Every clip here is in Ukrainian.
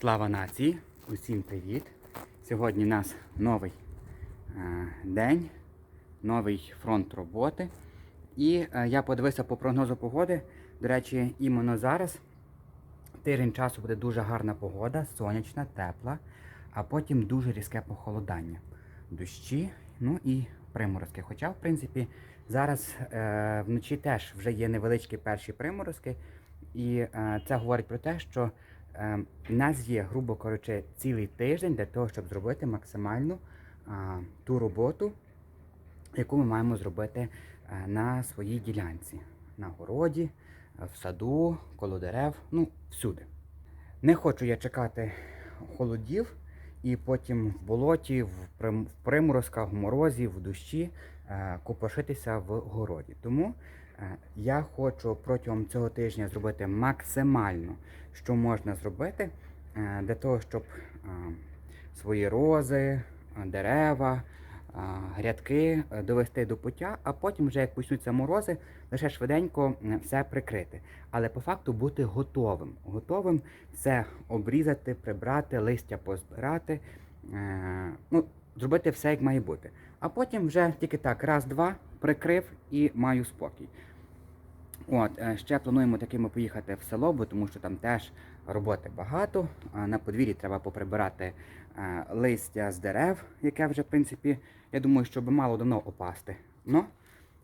Слава нації! Усім привіт! Сьогодні у нас новий е, день, новий фронт роботи. І е, я подивився по прогнозу погоди. До речі, іменно зараз тиждень часу буде дуже гарна погода, сонячна, тепла, а потім дуже різке похолодання. Дощі, ну і приморозки. Хоча, в принципі, зараз е, вночі теж вже є невеличкі перші приморозки, і е, це говорить про те, що е, в нас є, грубо кажучи, цілий тиждень для того, щоб зробити максимальну е, ту роботу, яку ми маємо зробити е, на своїй ділянці, на городі, в саду, коло дерев, ну всюди. Не хочу я чекати холодів і потім в болоті, в приморозках, в морозі, в дощі е, копошитися в городі. Тому я хочу протягом цього тижня зробити максимально, що можна зробити е, для того, щоб е, свої рози, е, дерева, е, грядки е, довести до пуття, а потім, вже як почнуться морози, лише швиденько е, все прикрити. Але по факту бути готовим. Готовим все обрізати, прибрати, листя позбирати, е, ну, зробити все як має бути. А потім вже тільки так, раз-два, прикрив і маю спокій. От, е, ще плануємо такими поїхати в село, бо тому що там теж роботи багато. На подвір'ї треба поприбирати е, листя з дерев, яке вже, в принципі, я думаю, що би мало давно опасти. Ну,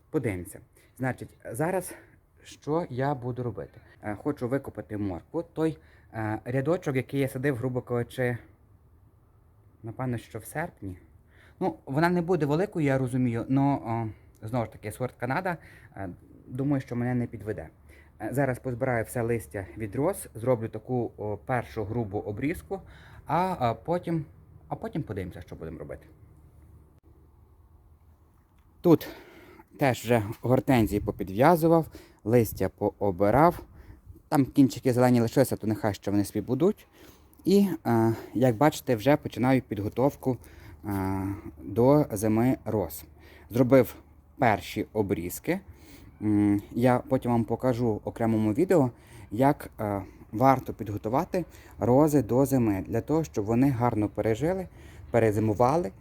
подивимося. Значить, зараз що я буду робити? Е, Хочу викопати моркву. Той рядочок, який я садив, грубо кажучи, напевно, що в серпні. Ну, вона не буде великою, я розумію, але знову ж таки, сорт Канада. е, Думаю, що мене не підведе. Е, Зараз позбираю все листя від роз, зроблю таку першу грубу обрізку, а, потім, а потім подивимося, що будемо робити. Тут теж вже гортензії попідв'язував, листя пообирав. Там кінчики зелені лишилися, то нехай ще вони собі будуть. І, е, як бачите, вже починаю підготовку до зими роз. Зробив перші обрізки. Я потім вам покажу в окремому відео, як е, варто підготувати рози до зими, для того, щоб вони гарно пережили, перезимували,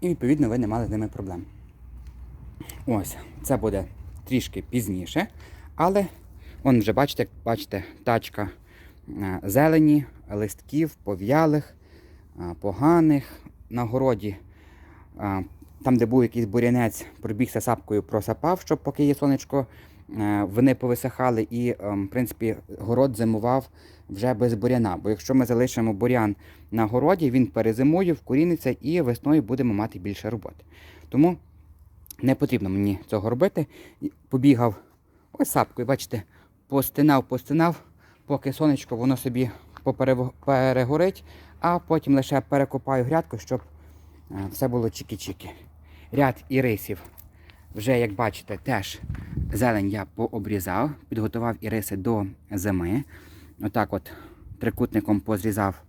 і відповідно ви не мали з ними проблем. Ось, це буде трішки пізніше, але вон вже бачите, бачите, тачка е, зелені, листків, пов'ялих, е, поганих. На городі, там, де був якийсь бурянець, пробігся сапкою, просапав, щоб поки є сонечко, е, вони повисихали і, е, в принципі, город зимував вже без буряна. Бо якщо ми залишимо бурян на городі, він перезимує, вкоріниться і весною будемо мати більше роботи. Тому не потрібно мені цього робити. Побігав ось сапкою, бачите, постинав, постинав, поки сонечко воно собі перегорить, а потім лише перекопаю грядку, щоб е, все було чікі-чікі. Ряд ірисів вже, як бачите, теж зелень я пообрізав, підготував іриси до зими. Отак от трикутником позрізав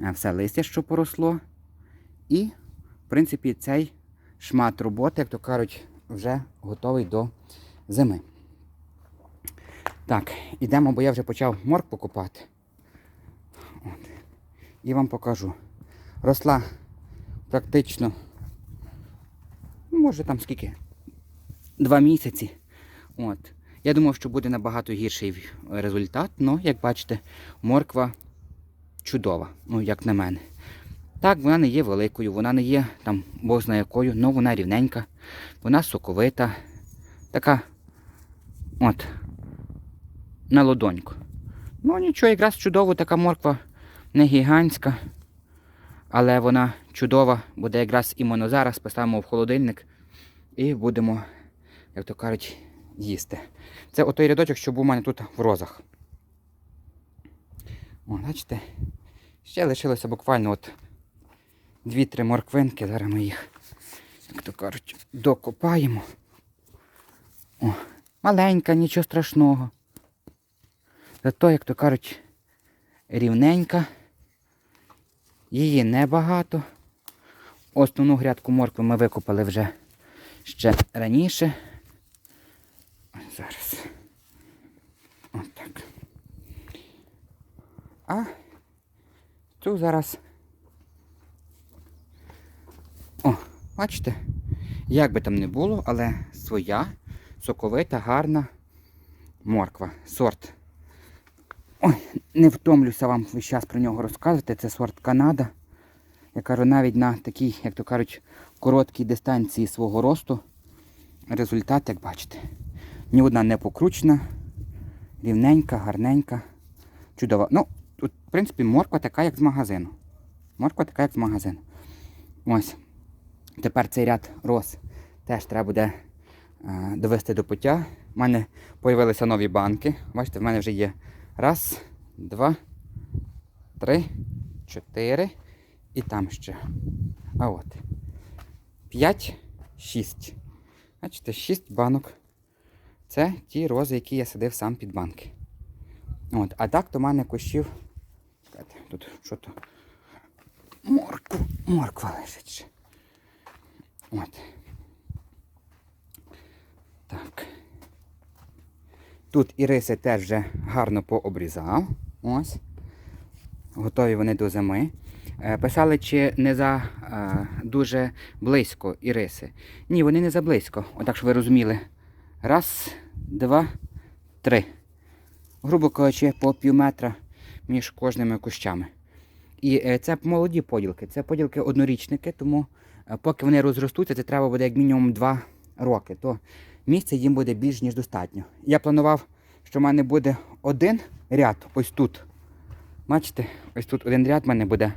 е, все листя, що поросло. І, в принципі, цей шмат роботи, як то кажуть, вже готовий до зими. Так, ідемо, бо я вже почав моркву копати. От. І вам покажу. Росла практично, може там скільки? Два місяці. От. Я думав, що буде набагато гірший результат, але, як бачите, морква чудова, ну, як на мене. Так, вона не є великою, вона не є там бог знає якою, але вона рівненька, вона соковита, така от, на лодоньку. Ну нічого, якраз чудово така морква, не гігантська, але вона чудова, буде якраз іменно зараз, поставимо в холодильник і будемо, як то кажуть, їсти. Це отой рядочок, що був у мене тут в розах. О, бачите? Ще лишилося буквально от дві-три морквинки. Зараз ми їх, як то кажуть, докопаємо. О, маленька, нічого страшного. Зато, як то кажуть, рівненька. Її небагато. Основну грядку моркви ми викопали вже ще раніше. Зараз. Отак. А Цю зараз. О, бачите? Як би там не було, але своя, соковита, гарна морква. Сорт. Ой, не втомлюся вам весь час про нього розказувати. Це сорт Канада. Я кажу, навіть на такій, як то кажуть, короткій дистанції свого росту. Результат, як бачите. Ні одна не покручена, рівненька, гарненька, чудова. Ну, тут, в принципі, морква така, як з магазину. Морква така, як з магазину. Ось. Тепер цей ряд роз теж треба буде е, довести до пуття. У мене з'явилися нові банки. Бачите, в мене вже є раз, два, три, чотири і там ще. А от. П'ять, шість. Бачите, шість банок. Це ті рози, які я садив сам під банки. От, а так то в мене кущів. Чекайте, Тут що то. Морква, морква лежить. От. Так. Тут іриси теж вже гарно пообрізав. Ось. Готові вони до зими. Е, Писали, чи не за е, дуже близько іриси. Ні, вони не за близько. Отак, щоб ви розуміли. Раз, два, три. Грубо кажучи, по пів метра між кожними кущами. І е, це молоді поділки, це поділки однорічники, тому поки вони розростуться, це треба буде як мінімум 2 роки. То місця їм буде більш ніж достатньо. Я планував, що в мене буде один ряд ось тут. Бачите, ось тут один ряд в мене буде.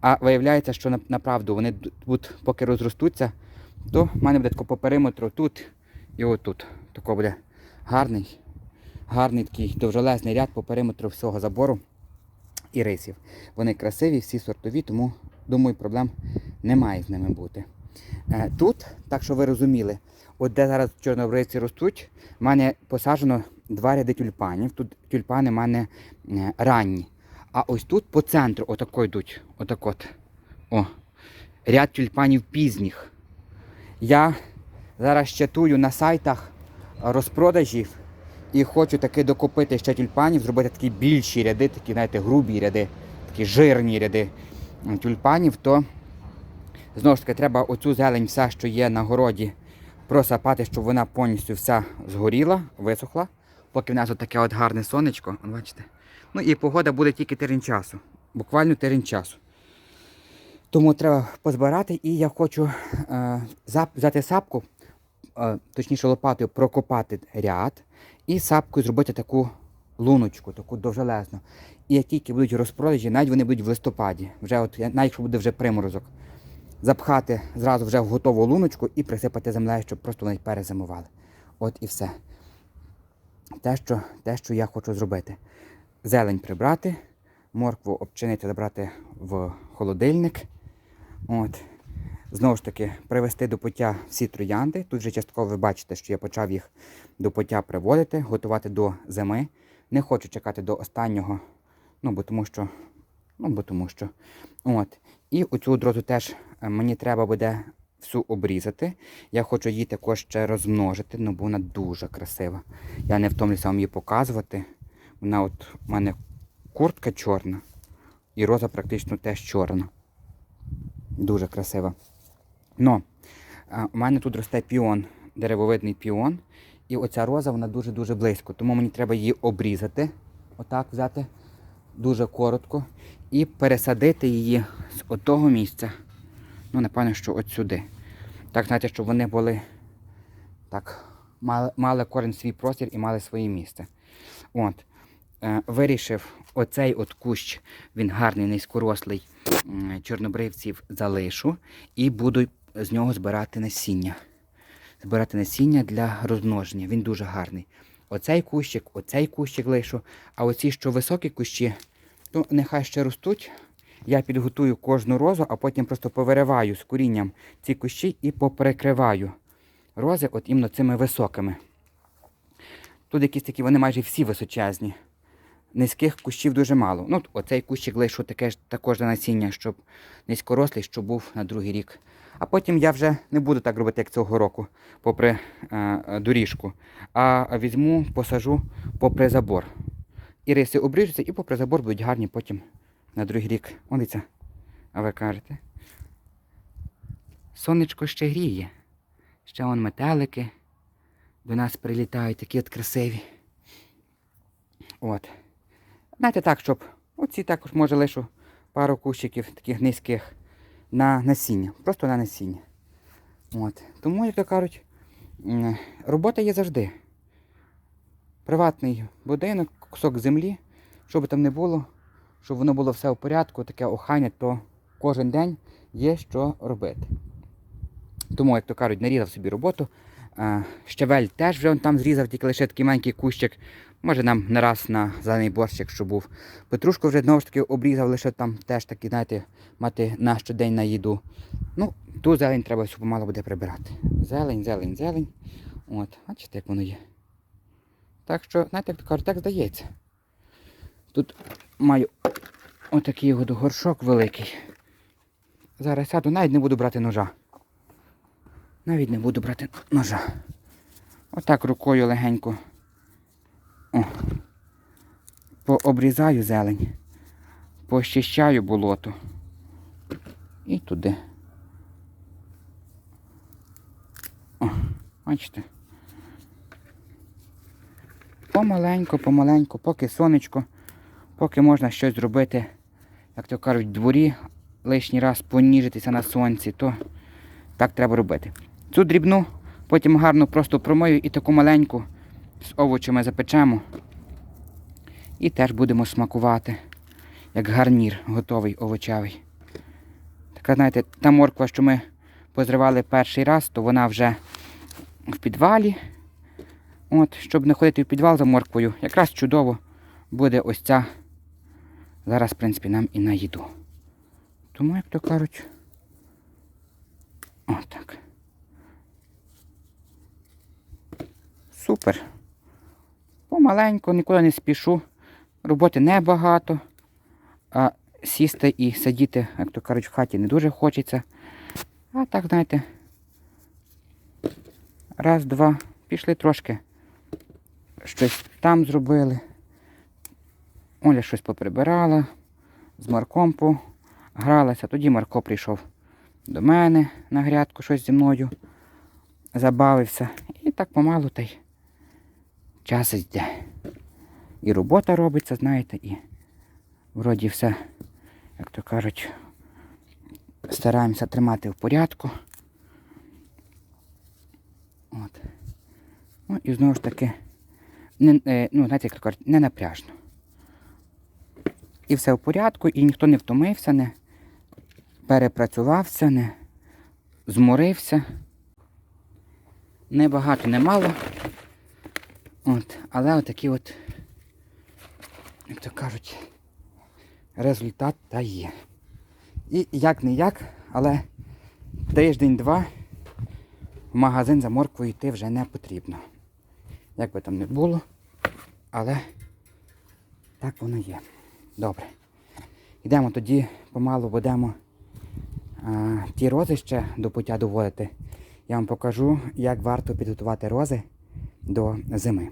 А виявляється, що направду вони тут, поки розростуться, то в мене буде по периметру тут і отут. Тако буде гарний, гарний такий довжелезний ряд по периметру всього забору і рисів. Вони красиві, всі сортові, тому думаю, проблем немає з ними бути. Е, Тут, так що ви розуміли, от де зараз чорнобривці ростуть, в мене посаджено два ряди тюльпанів. Тут тюльпани в мене е, ранні. А ось тут по центру отако йдуть. Отак от. О, ряд тюльпанів пізніх. Я зараз чатую на сайтах розпродажів і хочу таки докупити ще тюльпанів, зробити такі більші ряди, такі, знаєте, грубі ряди, такі жирні ряди тюльпанів, то знову ж таки треба оцю зелень, вся, що є на городі, просапати, щоб вона повністю вся згоріла, висохла, поки в нас таке от гарне сонечко. Бачите? Ну і погода буде тільки тиждень часу. Буквально тиждень часу. Тому треба позбирати і я хочу е, взяти сапку, е, точніше лопатою прокопати ряд і сапкою зробити таку луночку, таку довжелезну. І як тільки будуть розпродажі, навіть вони будуть в листопаді, вже от, навіть якщо буде вже приморозок, запхати зразу вже в готову луночку і присипати землею, щоб просто вони перезимували. От і все. Те, що, те, що я хочу зробити. Зелень прибрати, моркву обчинити, забрати в холодильник. От. Знову ж таки, привести до пуття всі троянди. Тут вже частково ви бачите, що я почав їх до пуття приводити, готувати до зими. Не хочу чекати до останнього, ну бо тому що. Ну, бо тому що. От. І оцю дрозу теж е, мені треба буде всю обрізати. Я хочу її також ще розмножити, ну бо вона дуже красива. Я не втомлюся вам її показувати. Вона от у мене куртка чорна, і роза практично теж чорна. Дуже красива. Но у мене тут росте піон, деревовидний піон. І оця роза вона дуже-дуже близько. Тому мені треба її обрізати. Отак взяти дуже коротко. І пересадити її з отого місця. Ну, напевно, що от сюди. Так, знаєте, щоб вони були так, мали, мали кожен свій простір і мали своє місце. От. Е, вирішив оцей от кущ, він гарний, низькорослий чорнобривців залишу і буду з нього збирати насіння. Збирати насіння для розмноження. Він дуже гарний. Оцей кущик, оцей кущик лишу, а оці, що високі кущі, то нехай ще ростуть. Я підготую кожну розу, а потім просто повириваю з корінням ці кущі і поперекриваю рози от іменно цими високими. Тут якісь такі, вони майже всі височезні. Низьких кущів дуже мало. Ну, оцей кущик лишу таке також на насіння, щоб низькорослий, щоб був на другий рік. А потім я вже не буду так робити, як цього року, попри е, доріжку, а візьму, посажу попри забор. І риси обріжуться і попри забор будуть гарні потім на другий рік. О, дивіться, а ви кажете. Сонечко ще гріє. Ще вон метелики до нас прилітають, такі от красиві. От. Знаєте так, щоб оці також може лишу пару кущиків таких низьких на насіння. Просто на насіння. От. Тому, як то кажуть, робота є завжди. Приватний будинок, кусок землі, що би там не було, щоб воно було все в порядку, таке охання, то кожен день є що робити. Тому, як то кажуть, нарізав собі роботу. А, щавель теж вже он там зрізав, тільки лише такий маленький кущик. Може нам не раз на зелений борщик, що був. Петрушку вже знову ж таки обрізав, лише там теж таки, знаєте, мати на щодень на їду. Ну, ту зелень треба всю помало буде прибирати. Зелень, зелень, зелень. От, бачите, як воно є. Так що, знаєте, як то кажуть, так здається. Тут маю отакий от горшок великий. Зараз сяду, навіть не буду брати ножа. Навіть не буду брати ножа. Отак рукою легенько. О. Пообрізаю зелень. Пощищаю болото. І туди. О, бачите. Помаленьку, помаленьку, поки сонечко, поки можна щось зробити, як то кажуть, в дворі, лишній раз поніжитися на сонці, то так треба робити. Цю дрібну, потім гарно просто промию і таку маленьку з овочами запечемо. І теж будемо смакувати, як гарнір готовий овочевий. Така, знаєте, та морква, що ми позривали перший раз, то вона вже в підвалі. От, щоб не ходити в підвал за морквою, якраз чудово буде ось ця. Зараз, в принципі, нам і на їду. Тому, як то кажуть, отак. Супер. Помаленьку, нікуди не спішу. Роботи небагато. А сісти і сидіти, як то кажуть, в хаті не дуже хочеться. А так, знаєте. Раз, два, пішли трошки. Щось там зробили. Оля щось поприбирала, з Марком погралася. Тоді Марко прийшов до мене на грядку, щось зі мною забавився. І так помалу та й час йде. І робота робиться, знаєте, і вроді все, як то кажуть, стараємося тримати в порядку. От. Ну і знову ж таки, не, е, ну, знаєте, як то кажуть, не напряжно. І все в порядку, і ніхто не втомився, не перепрацювався, не зморився. Не багато, не мало. От, але отакий от, як то кажуть, результат та є. І як не як, але тиждень-два в магазин за морквою йти вже не потрібно. Як би там не було, але так воно є. Добре. Йдемо тоді помалу будемо а, ті рози ще до пуття доводити. Я вам покажу, як варто підготувати рози до зими.